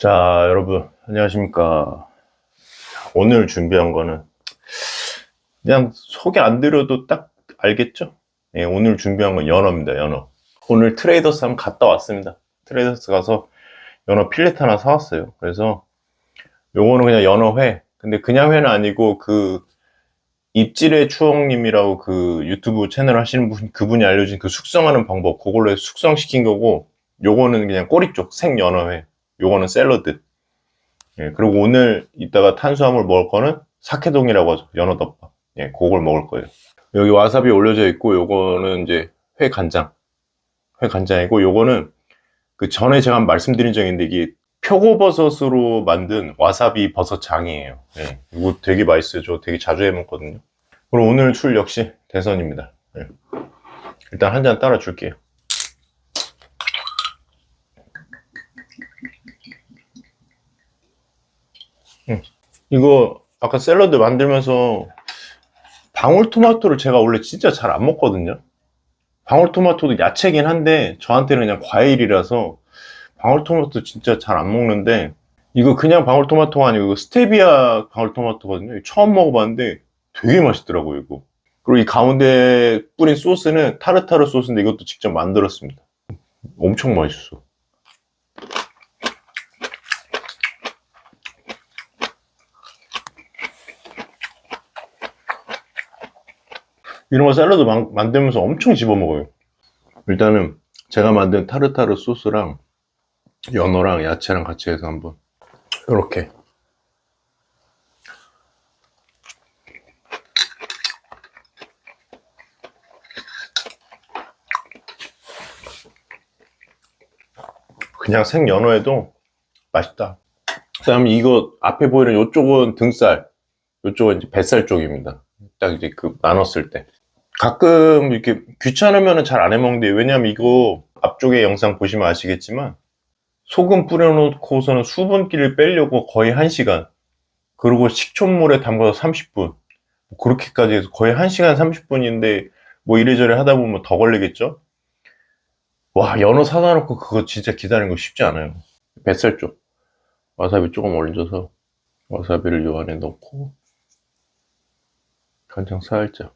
자, 여러분, 안녕하십니까. 오늘 준비한 거는 그냥 소개 안 드려도 딱 알겠죠? 예, 오늘 준비한 건 연어입니다, 연어. 오늘 트레이더스 한번 갔다 왔습니다. 트레이더스 가서 연어 필렛 하나 사왔어요. 그래서 요거는 그냥 연어회. 근데 그냥 회는 아니고 그 입질의 추억님이라고 그 유튜브 채널 하시는 분, 그분이 알려준 그 숙성하는 방법, 그걸로 해서 숙성시킨 거고, 요거는 그냥 꼬리 쪽 생연어회. 요거는 샐러드. 예, 그리고 오늘 이따가 탄수화물 먹을 거는 사케동이라고 하죠. 연어덮밥. 예, 그걸 먹을 거예요. 여기 와사비 올려져 있고, 요거는 이제 회 간장. 회 간장이고, 요거는 그 전에 제가 말씀드린 있는데, 이게 표고버섯으로 만든 와사비 버섯장이에요. 예, 이거 되게 맛있어요. 저 되게 자주 해 먹거든요. 그리고 오늘 술 역시 대선입니다. 예. 일단 한 잔 따라 줄게요. 음, 이거 아까 샐러드 만들면서 방울토마토를 제가 원래 진짜 잘 안 먹거든요. 방울토마토도 야채긴 한데 저한테는 그냥 과일이라서 방울토마토 진짜 잘 안 먹는데 이거 그냥 방울토마토가 아니고 이거 스테비아 방울토마토거든요. 처음 먹어봤는데 되게 맛있더라고요 이거. 그리고 이 가운데 뿌린 소스는 타르타르 소스인데 이것도 직접 만들었습니다. 엄청 맛있어. 이런 거 샐러드 만, 만들면서 엄청 집어 먹어요. 일단은 제가 만든 타르타르 소스랑 연어랑 야채랑 같이 해서 한번 이렇게 그냥 생 연어에도 맛있다. 그 다음에 이거 앞에 보이는 이쪽은 등살, 이쪽은 이제 뱃살 쪽입니다. 딱 이제 그 나눴을 때. 가끔 이렇게 귀찮으면 잘 안 해먹는데 왜냐면 이거 앞쪽에 영상 보시면 아시겠지만 소금 뿌려놓고서는 수분기를 빼려고 거의 1시간 그리고 식초물에 담가서 30분 그렇게까지 해서 거의 1시간 30분인데 뭐 이래저래 하다 보면 더 걸리겠죠? 와 연어 사다 놓고 그거 진짜 기다리는 거 쉽지 않아요. 뱃살 쪽. 와사비 조금 올려서 와사비를 요 안에 넣고 간장 살짝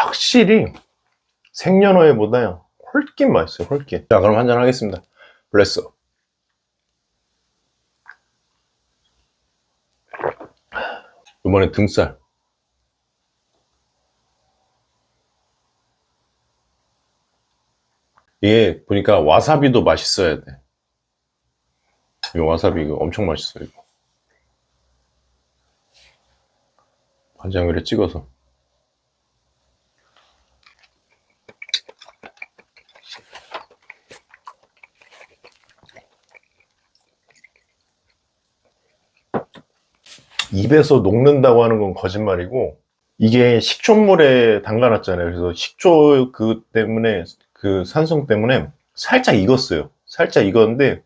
확실히 생연어회보다요 훨씬 맛있어요 훨씬 자 그럼 한잔 하겠습니다 블레스 이번에 등살 이게 보니까 와사비도 맛있어야 돼. 이 와사비 이거 엄청 맛있어요. 이거. 간장으로 찍어서. 입에서 녹는다고 하는 건 거짓말이고 이게 식초물에 담가놨잖아요. 그래서 식초 그 때문에 그 산성 때문에 살짝 익었어요. 살짝 익었는데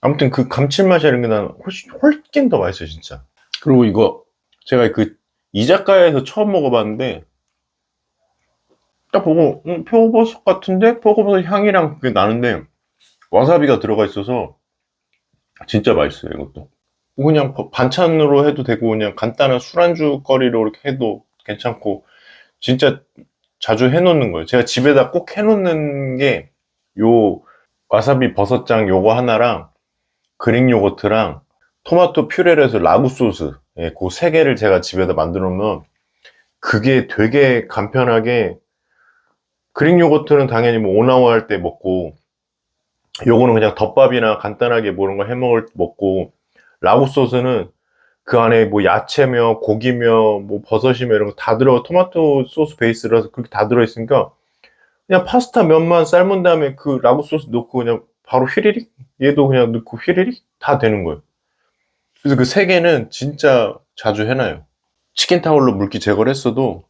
아무튼 그 감칠맛이 이런 게난 훨씬 훨씬 더 맛있어요, 진짜. 그리고 이거 제가 그 이자카야에서 처음 먹어봤는데 딱 보고 음, 표고버섯 같은데 표고버섯 향이랑 그게 나는데 와사비가 들어가 있어서 진짜 맛있어요, 이것도. 그냥 반찬으로 해도 되고 그냥 간단한 술안주 거리로 이렇게 해도 괜찮고 진짜 자주 해놓는 거예요. 제가 집에다 꼭 해놓는 게 요 와사비 버섯장 요거 하나랑 그릭 요거트랑 토마토 퓨레를 해서 라구 소스 예, 그 세 개를 제가 집에다 만들어 놓으면 그게 되게 간편하게 그릭 요거트는 당연히 뭐 오나워 할때 먹고 요거는 그냥 덮밥이나 간단하게 뭐 이런 거 해먹을 먹고 라구 소스는 그 안에 뭐 야채며 고기며 뭐 버섯이며 이런 거 다 들어가 토마토 소스 베이스라서 그렇게 다 들어 있으니까 그냥 파스타 면만 삶은 다음에 그 라구 소스 넣고 그냥 바로 휘리릭 얘도 그냥 넣고 휘리릭 다 되는 거예요. 그래서 그 세 개는 진짜 자주 해놔요. 치킨 타올로 물기 제거를 했어도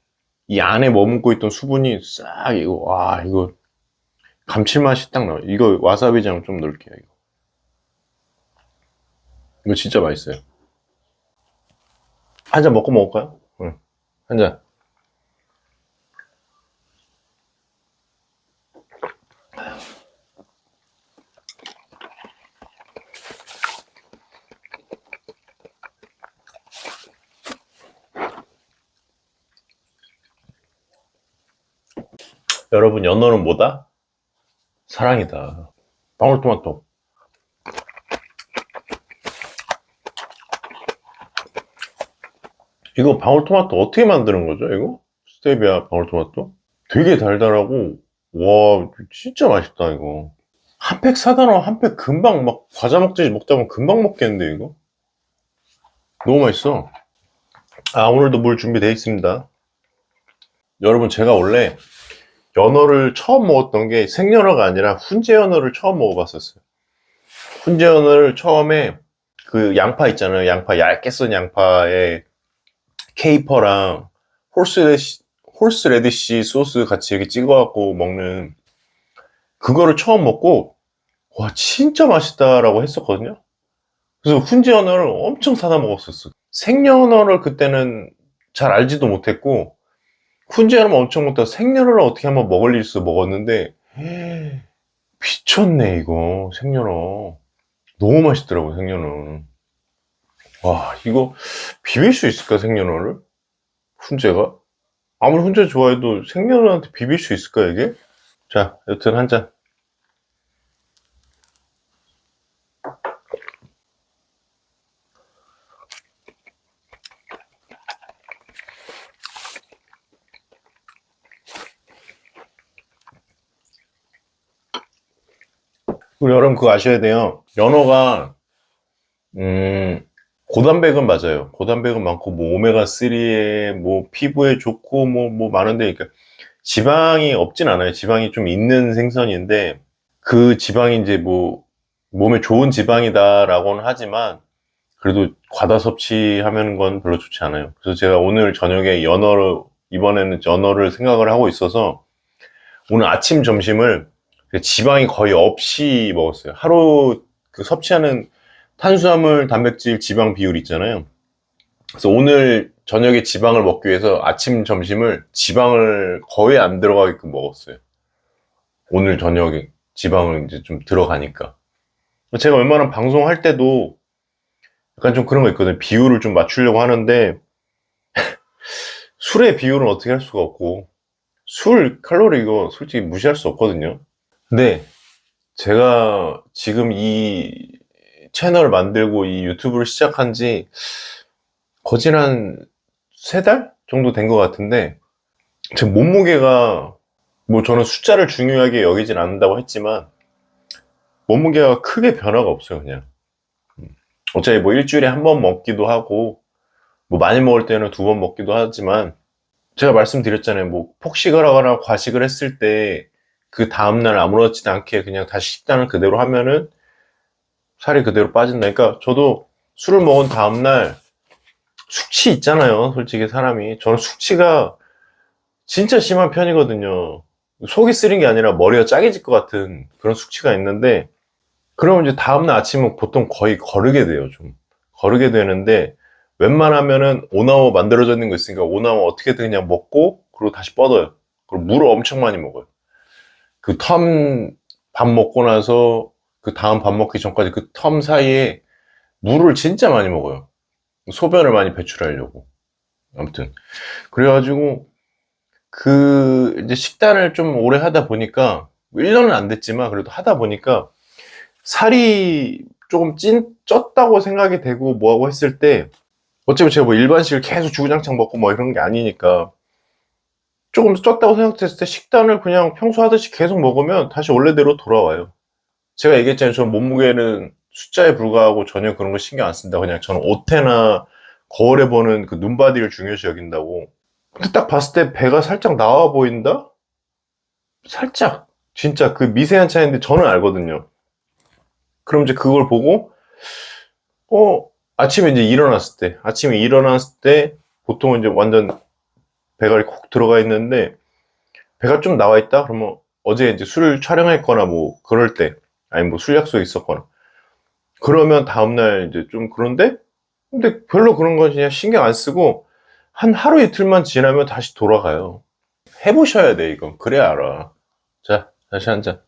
이 안에 머금고 있던 수분이 싹 이거 와 이거 감칠맛이 딱 나와요. 이거 와사비장 좀 넣을게요. 이거. 이거 진짜 맛있어요. 한 잔 먹고 먹을까요? 응. 한 잔. 여러분 연어는 뭐다? 사랑이다. 방울토마토. 이거 방울토마토 어떻게 만드는 거죠? 이거 스테비아 방울토마토? 되게 달달하고 와 진짜 맛있다 이거. 한 팩 사다 놓으면 한 팩 금방 막 과자 먹듯이 먹다 보면 금방 먹겠는데 이거? 너무 맛있어. 아 오늘도 물 준비되어 있습니다. 여러분 제가 원래 연어를 처음 먹었던 게 생연어가 아니라 훈제 연어를 처음 먹어봤었어요. 훈제 연어를 처음에 그 양파 있잖아요. 양파 얇게 썬 양파에 케이퍼랑 홀스레시, 홀스레디시 소스 같이 이렇게 찍어갖고 먹는 그거를 처음 먹고 와 진짜 맛있다라고 했었거든요. 그래서 훈제 연어를 엄청 사다 먹었었어. 생연어를 그때는 잘 알지도 못했고 훈제 연어 엄청 먹다가 생연어를 어떻게 한번 먹을 일 있어 먹었는데 미쳤네 이거 생연어 너무 맛있더라고 생연어 와 이거 비빌 수 있을까 생연어를 훈제가? 아무리 훈제 좋아해도 생연어한테 비빌 수 있을까 이게? 자 여튼 한잔. 그리고 여러분 그거 아셔야 돼요. 연어가 음 고단백은 맞아요. 고단백은 많고 뭐 오메가 3에 뭐 피부에 좋고 뭐뭐 많은데 그러니까 지방이 없진 않아요. 지방이 좀 있는 생선인데 그 지방이 이제 뭐 몸에 좋은 지방이다라고는 하지만 그래도 과다 섭취하면 건 별로 좋지 않아요. 그래서 제가 오늘 저녁에 연어를 이번에는 연어를 생각을 하고 있어서 오늘 아침 점심을 지방이 거의 없이 먹었어요. 하루 그 섭취하는 탄수화물, 단백질, 지방 비율 있잖아요. 그래서 오늘 저녁에 지방을 먹기 위해서 아침, 점심을 지방을 거의 안 들어가게끔 먹었어요. 오늘 저녁에 지방을 이제 좀 들어가니까. 제가 웬만한 방송할 때도 약간 좀 그런 거 있거든요. 비율을 좀 맞추려고 하는데 술의 비율은 어떻게 할 수가 없고 술 칼로리 이거 솔직히 무시할 수 없거든요. 근데 제가 지금 이 채널을 만들고 이 유튜브를 시작한 지 거진 한 세 달 정도 된 것 같은데 제 몸무게가 뭐 저는 숫자를 중요하게 여기진 않는다고 했지만 몸무게가 크게 변화가 없어요 그냥 음. 어차피 뭐 일주일에 한 번 먹기도 하고 뭐 많이 먹을 때는 두 번 먹기도 하지만 제가 말씀드렸잖아요 뭐 폭식을 하거나 과식을 했을 때 그 다음날 아무렇지도 않게 그냥 다시 식단을 그대로 하면은 살이 그대로 빠진다. 그러니까 저도 술을 먹은 다음날 숙취 있잖아요. 솔직히 사람이. 저는 숙취가 진짜 심한 편이거든요. 속이 쓰린 게 아니라 머리가 짜게질 것 같은 그런 숙취가 있는데 그러면 이제 다음날 아침은 보통 거의 거르게 돼요. 좀 거르게 되는데 웬만하면은 오나워 만들어져 있는 거 있으니까 오나워 어떻게든 그냥 먹고 그리고 다시 뻗어요. 그리고 물을 엄청 많이 먹어요. 그 텀 밥 먹고 나서 그 다음 밥 먹기 전까지 그 텀 사이에 물을 진짜 많이 먹어요. 소변을 많이 배출하려고. 아무튼. 그래가지고, 그, 이제 식단을 좀 오래 하다 보니까, 1년은 안 됐지만, 그래도 하다 보니까, 살이 조금 찐, 쪘다고 생각이 되고, 뭐하고 했을 때, 어차피 제가 뭐 일반식을 계속 주구장창 먹고 뭐 이런 게 아니니까, 조금 쪘다고 생각했을 때 식단을 그냥 평소 하듯이 계속 먹으면 다시 원래대로 돌아와요. 제가 얘기했잖아요. 저는 몸무게는 숫자에 불과하고 전혀 그런 거 신경 안 쓴다. 그냥 저는 옷태나 거울에 보는 그 눈바디를 중요시 여긴다고. 근데 딱 봤을 때 배가 살짝 나와 보인다? 살짝. 진짜 그 미세한 차이인데 저는 알거든요. 그럼 이제 그걸 보고, 어, 아침에 이제 일어났을 때, 아침에 일어났을 때, 보통은 이제 완전 배가 이렇게 콕 들어가 있는데, 배가 좀 나와 있다? 그러면 어제 이제 술을 촬영했거나 뭐, 그럴 때, 아니 뭐 술 약속이 있었거나. 그러면 다음날 이제 좀 그런데 근데 별로 그런 건 그냥 신경 안 쓰고 한 하루 이틀만 지나면 다시 돌아가요. 해보셔야 돼 이건. 그래야 알아. 자 다시 한잔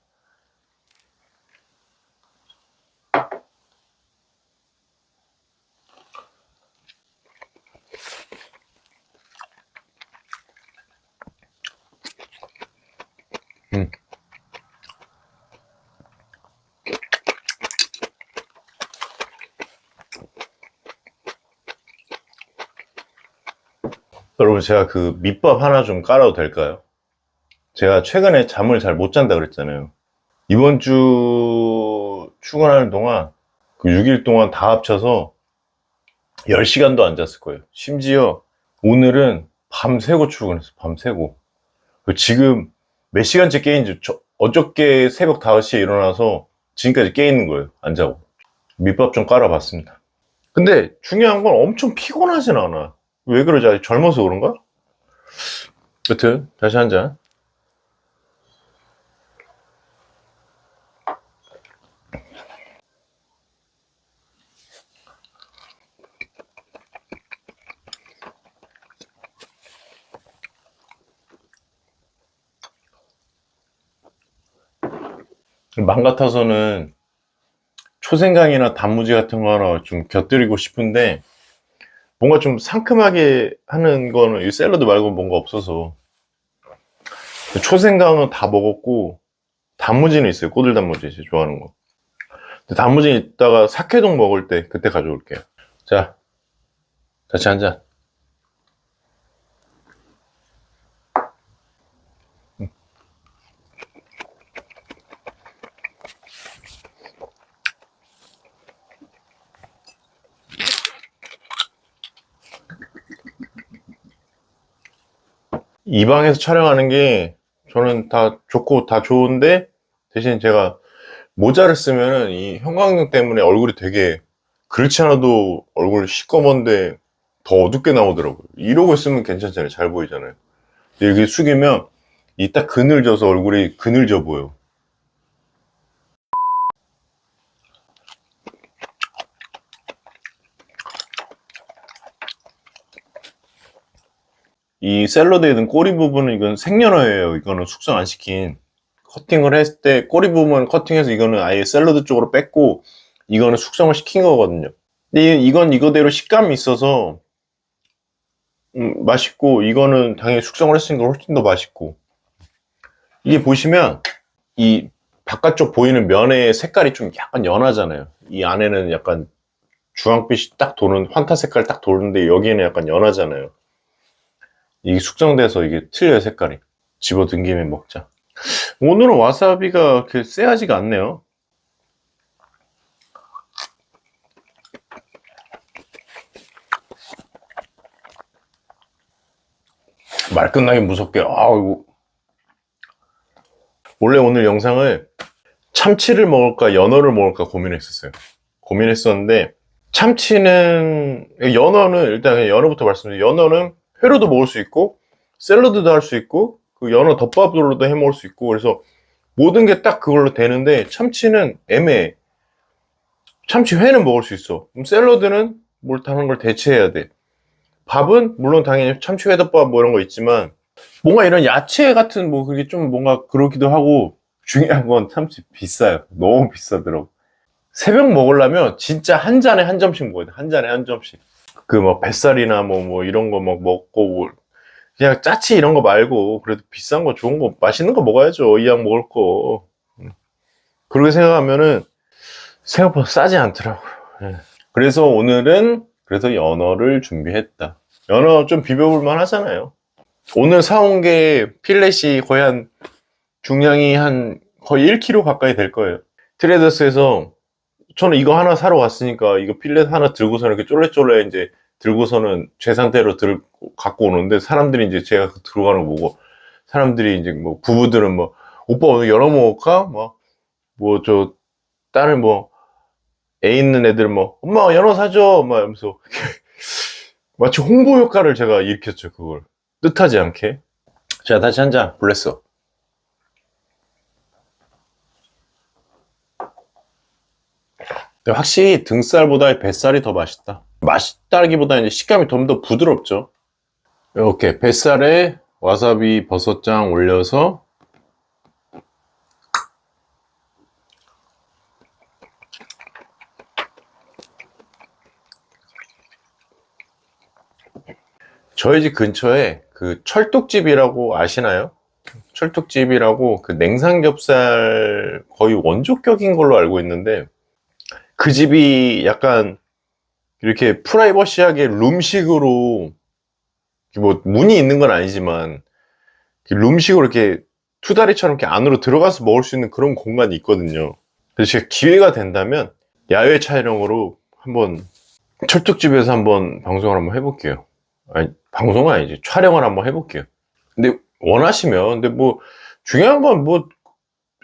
여러분 제가 그 밑밥 하나 좀 깔아도 될까요? 제가 최근에 잠을 잘 못 잔다 그랬잖아요. 이번 주 출근하는 동안 그 6일 동안 다 합쳐서 10시간도 안 잤을 거예요. 심지어 오늘은 밤새고 출근했어. 밤새고. 그 지금 몇 시간째 깨인지 저 어저께 새벽 5시에 일어나서 지금까지 깨 있는 거예요. 안 자고. 밑밥 좀 깔아봤습니다. 근데 중요한 건 엄청 피곤하진 않아. 왜 그러지? 아직 젊어서 그런가? 여튼 다시 한 잔. 맘 같아서는 초생강이나 단무지 같은 거 하나 좀 곁들이고 싶은데 뭔가 좀 상큼하게 하는 거는 이 샐러드 말고 뭔가 없어서. 초생강은 다 먹었고 단무지는 있어요. 꼬들 단무지 제가 좋아하는 거. 단무지 이따가 사케동 먹을 때 그때 가져올게요. 자 같이 한잔 이 방에서 촬영하는 게 저는 다 좋고 다 좋은데 대신 제가 모자를 쓰면은 이 형광등 때문에 얼굴이 되게 그렇지 않아도 얼굴 시꺼먼데 더 어둡게 나오더라고요. 이러고 있으면 괜찮잖아요. 잘 보이잖아요. 이렇게 숙이면 이 딱 그늘져서 얼굴이 그늘져 보여. 이 샐러드에 든 꼬리 부분은 이건 생연어예요. 이거는 숙성 안 시킨. 커팅을 했을 때 꼬리 부분 커팅해서 이거는 아예 샐러드 쪽으로 뺐고 이거는 숙성을 시킨 거거든요. 근데 이- 이건 이거대로 식감이 있어서 음, 맛있고 이거는 당연히 숙성을 했으니까 훨씬 더 맛있고 이게 보시면 이 바깥쪽 보이는 면의 색깔이 좀 약간 연하잖아요. 이 안에는 약간 주황빛이 딱 도는 환타 색깔 딱 도는데 여기는 약간 연하잖아요. 이게 숙성돼서 이게 틀려요 색깔이. 집어든 김에 먹자. 오늘은 와사비가 그렇게 쎄하지가 않네요. 말 끝나기 무섭게. 아이고. 원래 오늘 영상을 참치를 먹을까 연어를 먹을까 고민했었어요. 고민했었는데 참치는 연어는 일단 연어부터 말씀드려요. 연어는 회로도 먹을 수 있고 샐러드도 할 수 있고 그 연어 덮밥으로도 해 먹을 수 있고 그래서 모든 게 딱 그걸로 되는데 참치는 애매해. 참치 회는 먹을 수 있어. 그럼 샐러드는 뭘 다른 걸 대체해야 돼. 밥은 물론 당연히 참치 회덮밥 뭐 이런 거 있지만 뭔가 이런 야채 같은 뭐 그게 좀 뭔가 그렇기도 하고 중요한 건 참치 비싸요. 너무 비싸더라고. 새벽 먹으려면 진짜 한 잔에 한 점씩 먹어야 돼. 한 잔에 한 점씩 그 뭐 뱃살이나 뭐 뭐 이런 거 막 먹고 뭐 그냥 짜치 이런 거 말고 그래도 비싼 거 좋은 거 맛있는 거 먹어야죠. 이양 먹을 거. 음. 그렇게 생각하면은 생각보다 싸지 않더라고요. 예. 그래서 오늘은 그래서 연어를 준비했다. 연어 좀 비벼볼 만 하잖아요. 오늘 사온 게 필렛이 거의 한 중량이 한 거의 1kg 가까이 될 거예요. 트레더스에서 저는 이거 하나 사러 왔으니까 이거 필렛 하나 들고서 이렇게 쫄래쫄래 이제 들고서는 제 상태로 들 갖고 오는데 사람들이 이제 제가 들어가는 거 보고 사람들이 이제 뭐 부부들은 뭐 오빠 오늘 연어 먹을까? 뭐 뭐 저 딸을 뭐 애 있는 애들 뭐 엄마 연어 사줘 막 이러면서 마치 홍보 효과를 제가 일으켰죠 그걸 뜻하지 않게 자 다시 한 잔 블레스 확실히 등살보다 뱃살이 더 맛있다. 맛있다기보다 이제 식감이 좀 더 부드럽죠. 이렇게 뱃살에 와사비 버섯장 올려서 저희 집 근처에 그 철뚝집이라고 아시나요? 철뚝집이라고 그 냉삼겹살 거의 원조격인 걸로 알고 있는데 그 집이 약간 이렇게 프라이버시하게 룸식으로 뭐 문이 있는 건 아니지만 그 룸식으로 이렇게 투다리처럼 이렇게 안으로 들어가서 먹을 수 있는 그런 공간이 있거든요. 그래서 제가 기회가 된다면 야외 촬영으로 한번 철쭉집에서 한번 방송을 한번 해볼게요. 아니 방송은 아니지 촬영을 한번 해볼게요. 근데 원하시면 근데 뭐 중요한 건 뭐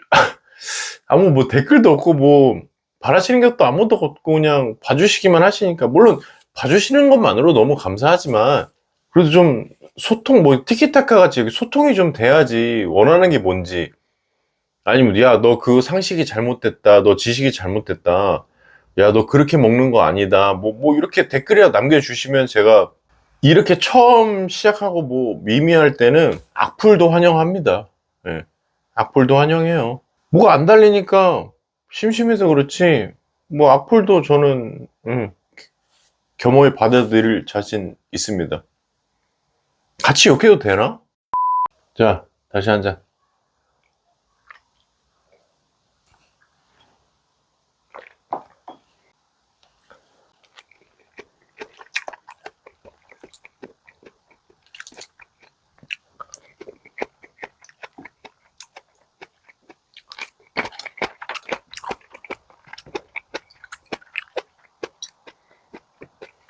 아무 뭐 댓글도 없고 뭐 바라시는 것도 아무것도 없고 그냥 봐주시기만 하시니까. 물론 봐주시는 것만으로 너무 감사하지만 그래도 좀 소통 뭐 티키타카 같이 소통이 좀 돼야지 원하는 게 뭔지. 아니면 야 너 그 상식이 잘못됐다 너 지식이 잘못됐다. 야 너 그렇게 먹는 거 아니다. 뭐뭐 이렇게 댓글이라 남겨주시면 제가 이렇게 처음 시작하고 뭐 미미할 때는 악플도 환영합니다. 예. 악플도 환영해요. 뭐가 안 달리니까 심심해서 그렇지. 뭐 악플도 저는 음, 겸허히 받아들일 자신 있습니다. 같이 욕해도 되나? 자 다시 한잔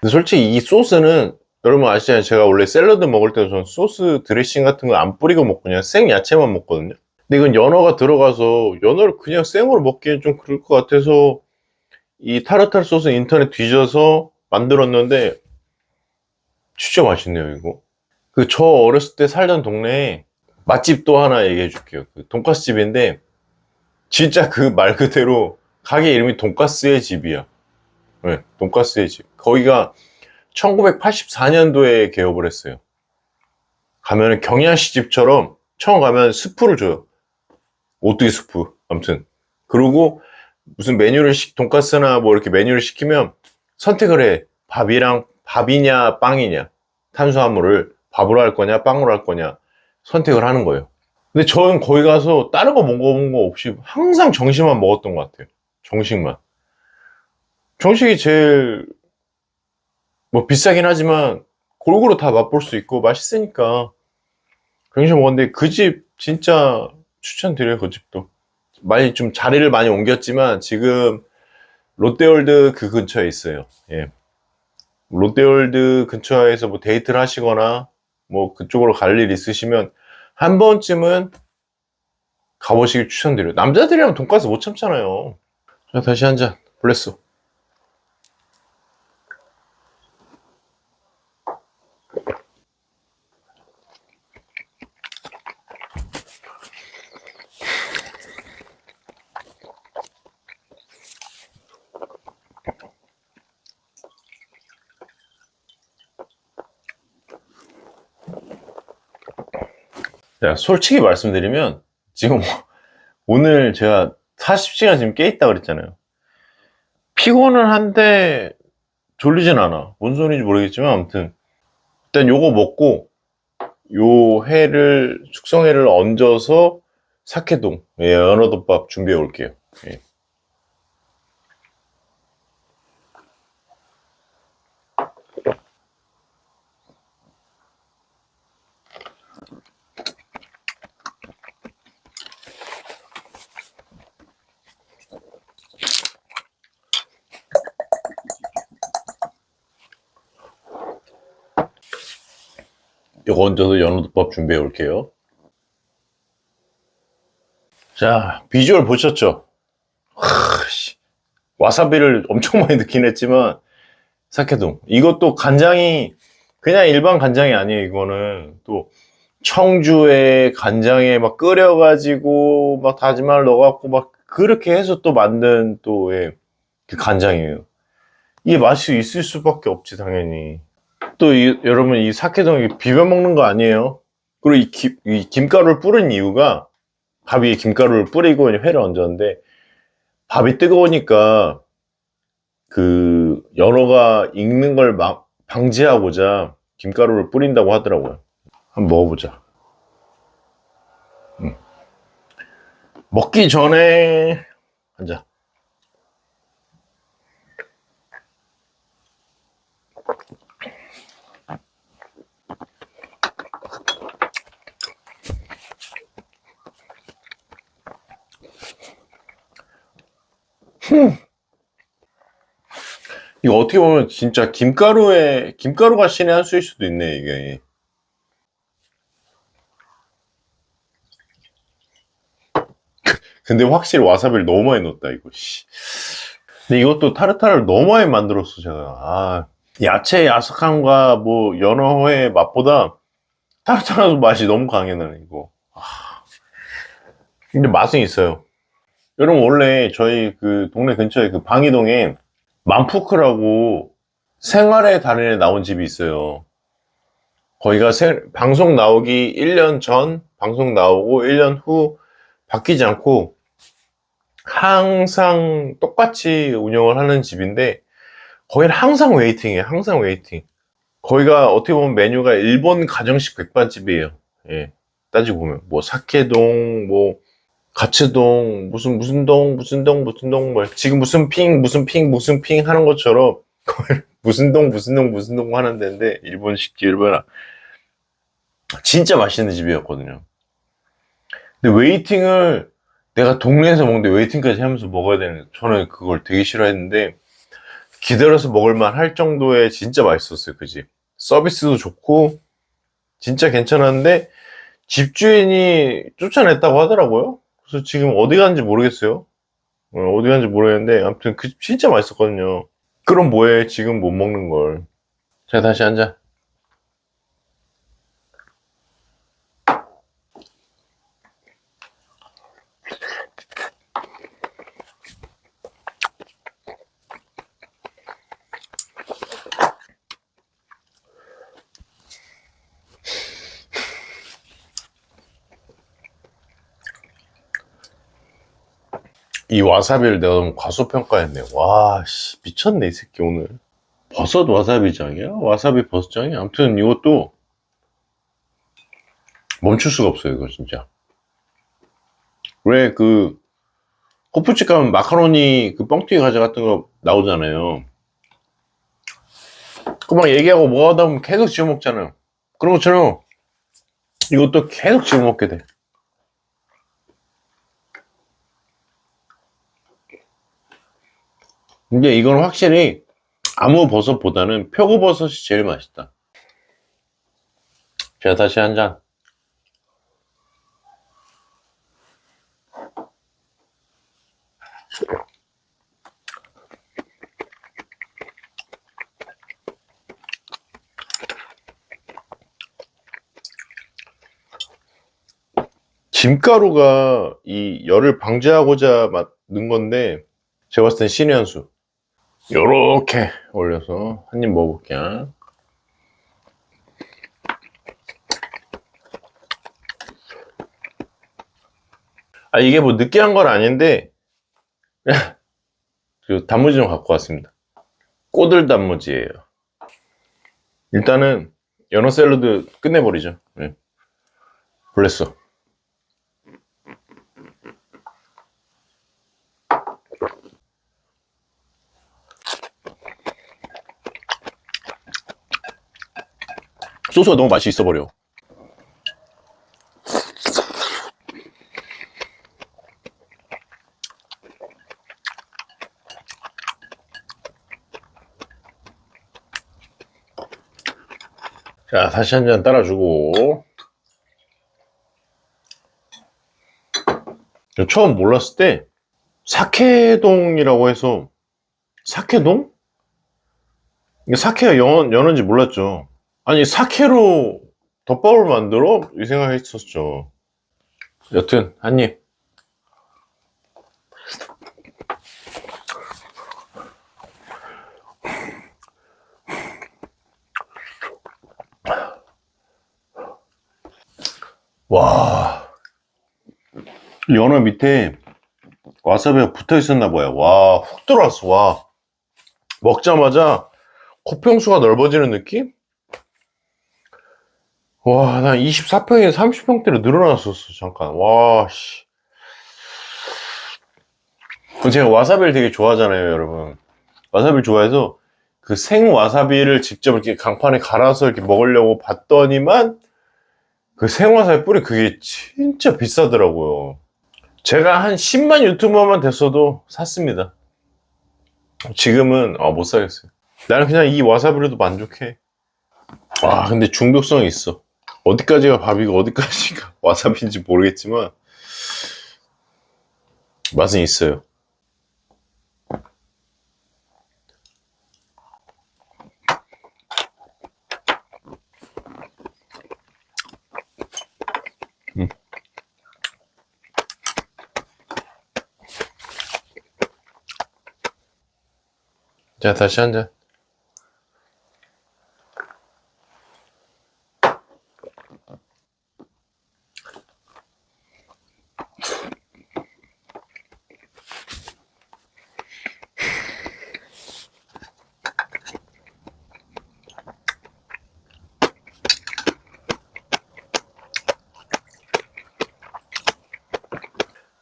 근데 솔직히 이 소스는 여러분 아시잖아요. 제가 원래 샐러드 먹을 때도 전 소스 드레싱 같은 거 안 뿌리고 먹고 그냥 생 야채만 먹거든요. 근데 이건 연어가 들어가서 연어를 그냥 생으로 먹기엔 좀 그럴 것 같아서 이 타르타르 소스 인터넷 뒤져서 만들었는데 진짜 맛있네요, 이거. 그 저 어렸을 때 살던 동네에 맛집도 하나 얘기해 줄게요. 그 돈가스 집인데 진짜 그 말 그대로 가게 이름이 돈가스의 집이야. 네, 돈가스의 집. 거기가 1984년도에 개업을 했어요. 가면은 경야시 집처럼 처음 가면 스프를 줘요. 오뚜기 스프. 아무튼. 그리고 무슨 메뉴를 시, 돈가스나 뭐 이렇게 메뉴를 시키면 선택을 해. 밥이랑 밥이냐 빵이냐. 탄수화물을 밥으로 할 거냐 빵으로 할 거냐 선택을 하는 거예요. 근데 저는 거기 가서 다른 거 먹어본 거 없이 항상 정식만 먹었던 것 같아요. 정식만. 정식이 제일 뭐 비싸긴 하지만 골고루 다 맛볼 수 있고 맛있으니까. 정식 먹었는데 그 집 진짜 추천드려요 그 집도. 많이 좀 자리를 많이 옮겼지만 지금 롯데월드 그 근처에 있어요. 예. 롯데월드 근처에서 뭐 데이트를 하시거나 뭐 그쪽으로 갈 일 있으시면 한 번쯤은 가보시길 추천드려요. 남자들이랑 돈가스 못 참잖아요. 자 다시 한 잔. 블레스 자, 솔직히 말씀드리면, 지금 오늘 제가 40시간 지금 깨 있다 그랬잖아요. 피곤은 한데 졸리진 않아. 뭔 소리인지 모르겠지만, 아무튼, 일단 요거 먹고, 요 회를, 숙성회를 얹어서 사케동, 예, 연어덮밥 준비해 올게요. 예. 요거 얹어서 연어덮밥 준비해 올게요. 자, 비주얼 보셨죠? 와사비를 엄청 많이 넣긴 했지만, 사케동. 이것도 간장이, 그냥 일반 간장이 아니에요, 이거는. 또, 청주에 간장에 막 끓여가지고, 막 다지마를 넣어갖고, 막 그렇게 해서 또 만든 또, 예, 그 간장이에요. 이게 맛이 있을 수밖에 없지, 당연히. 또 이- 여러분 이 사케동 비벼 먹는 거 아니에요. 그리고 이, 김, 이 김가루를 뿌린 이유가 밥 위에 김가루를 뿌리고 회를 얹었는데 밥이 뜨거우니까 그 연어가 익는 걸 막 방지하고자 김가루를 뿌린다고 하더라고요. 한번 먹어보자. 음. 먹기 전에 앉아. 이거 어떻게 보면 진짜 김가루에 김가루가 신의 한 수일 수도 있네 이게. 근데 확실히 와사비를 너무 많이 넣었다 이거. 씨. 근데 이것도 타르타르를 너무 많이 만들었어 제가. 아, 야채 야삭함과 뭐 연어회 맛보다 타르타르 맛이 너무 강해 나는 이거. 아. 근데 맛은 있어요. 여러분 원래 저희 그 동네 근처에 그 방이동에 만푸크라고 생활의 달인에 나온 집이 있어요. 거기가 세- 방송 나오기 1년 전, 방송 나오고 1년 후 바뀌지 않고 항상 똑같이 운영을 하는 집인데 거기는 항상 웨이팅이에요. 항상 웨이팅. 거기가 어떻게 보면 메뉴가 일본 가정식 백반집이에요. 예. 따지고 보면 뭐 사케동, 뭐 가츠동, 무슨 무슨 동, 무슨 동, 무슨 동, 뭐 지금 무슨 핑, 무슨 핑, 무슨 핑 하는 것처럼 무슨 동, 무슨 동, 무슨 동 하는 데인데 일본식 집, 일본 진짜 맛있는 집이었거든요. 근데 웨이팅을 내가 동네에서 먹는데 웨이팅까지 하면서 먹어야 되는 저는 그걸 되게 싫어했는데 기다려서 먹을만 할 정도의 진짜 맛있었어요 그 집. 서비스도 좋고 진짜 괜찮았는데 집주인이 쫓아냈다고 하더라고요. 그래서 지금 어디 갔는지 모르겠어요. 어, 어디 갔는지 모르겠는데 아무튼 그집 진짜 맛있었거든요. 그럼 뭐해 지금 못 먹는 걸. 자 다시 앉아. 이 와사비를 내가 너무 과소평가했네. 와, 씨, 미쳤네, 이 새끼, 오늘. 버섯 와사비장이야? 와사비 버섯장이야? 아무튼 이것도 멈출 수가 없어요, 이거 진짜. 왜 그, 호프집 가면 마카로니 그 뻥튀기 과자 같은 거 나오잖아요. 그 막 얘기하고 뭐 하다 보면 계속 지어 먹잖아요. 그런 것처럼 이것도 계속 지어 먹게 돼. 근데 이건 확실히 아무 버섯보다는 표고버섯이 제일 맛있다. 자, 다시 한 잔. 김가루가 이 열을 방지하고자 마- 넣은 건데 제가 봤을 땐 신의 한 수. 요렇게 올려서 한 입 먹어볼게요. 아, 이게 뭐 느끼한 건 아닌데, 그 단무지 좀 갖고 왔습니다. 꼬들 단무지예요. 일단은 연어 샐러드 끝내버리죠. 네. 블레스. 소스가 너무 맛이 있어 버려. 자, 다시 한 잔 따라주고. 처음 몰랐을 때, 사케동이라고 해서, 사케동? 사케가 연, 연어인지 몰랐죠. 아니, 사케로 덮밥을 만들어? 이 생각했었죠. 여튼, 한 입. 와. 연어 밑에 와사비가 붙어 있었나 봐요. 와, 훅 들어왔어, 와. 먹자마자 코평수가 넓어지는 느낌? 와, 나 24평에 30평대로 늘어났었어, 잠깐. 와, 씨. 제가 와사비를 되게 좋아하잖아요, 여러분. 와사비를 좋아해서 그 생 와사비를 직접 이렇게 강판에 갈아서 이렇게 먹으려고 봤더니만 그 생와사비 뿌리 그게 진짜 비싸더라고요. 제가 한 10만 유튜버만 됐어도 샀습니다. 지금은 아, 못 사겠어요. 나는 그냥 이 와사비로도 만족해. 와, 근데 중독성이 있어. 어디까지가 밥이고 어디까지가 와사비인지 모르겠지만 맛은 있어요. 음. 자, 다시 한 잔.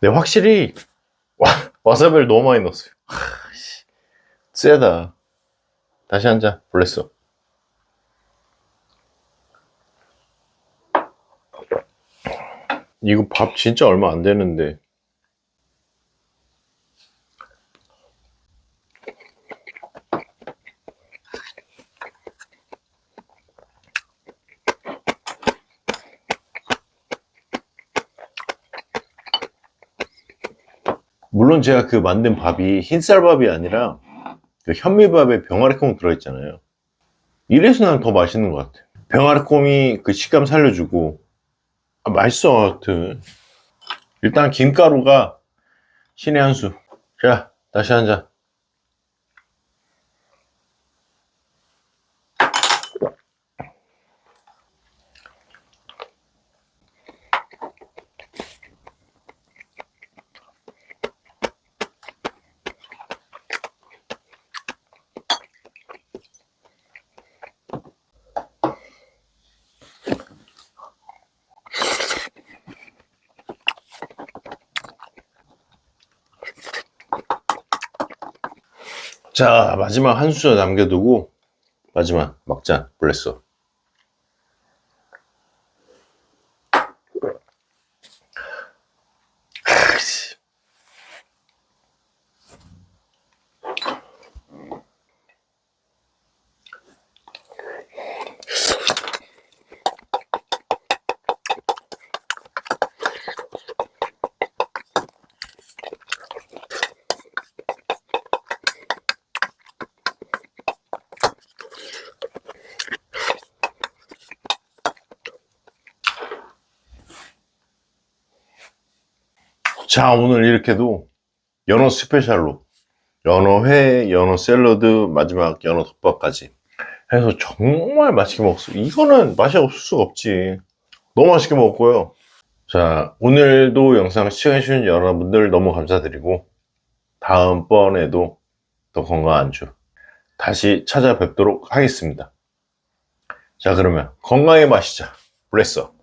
네, 확실히 와, 와사비를 너무 많이 넣었어요. 하, 씨, 세다. 다시 한 잔, 블레스. 이거 밥 진짜 얼마 안 되는데. 제가 그 만든 밥이 흰쌀밥이 아니라 그 현미밥에 병아리콩 들어있잖아요. 이래서 난 더 맛있는 것 같아. 병아리콩이 그 식감 살려주고 아, 맛있어 하여튼. 일단 김가루가 신의 한 수. 자 다시 한 잔. 자 마지막 한수 남겨두고 마지막 막잔 블레스. 자, 오늘 이렇게도 연어 스페셜로 연어 회, 연어 샐러드, 마지막 연어 덮밥까지 해서 정말 맛있게 먹었어요. 이거는 맛이 없을 수가 없지. 너무 맛있게 먹었고요. 자, 오늘도 영상 시청해주신 여러분들 너무 감사드리고 다음번에도 더 건강한 주 다시 찾아뵙도록 하겠습니다. 자, 그러면 건강에 마시자. 블레서.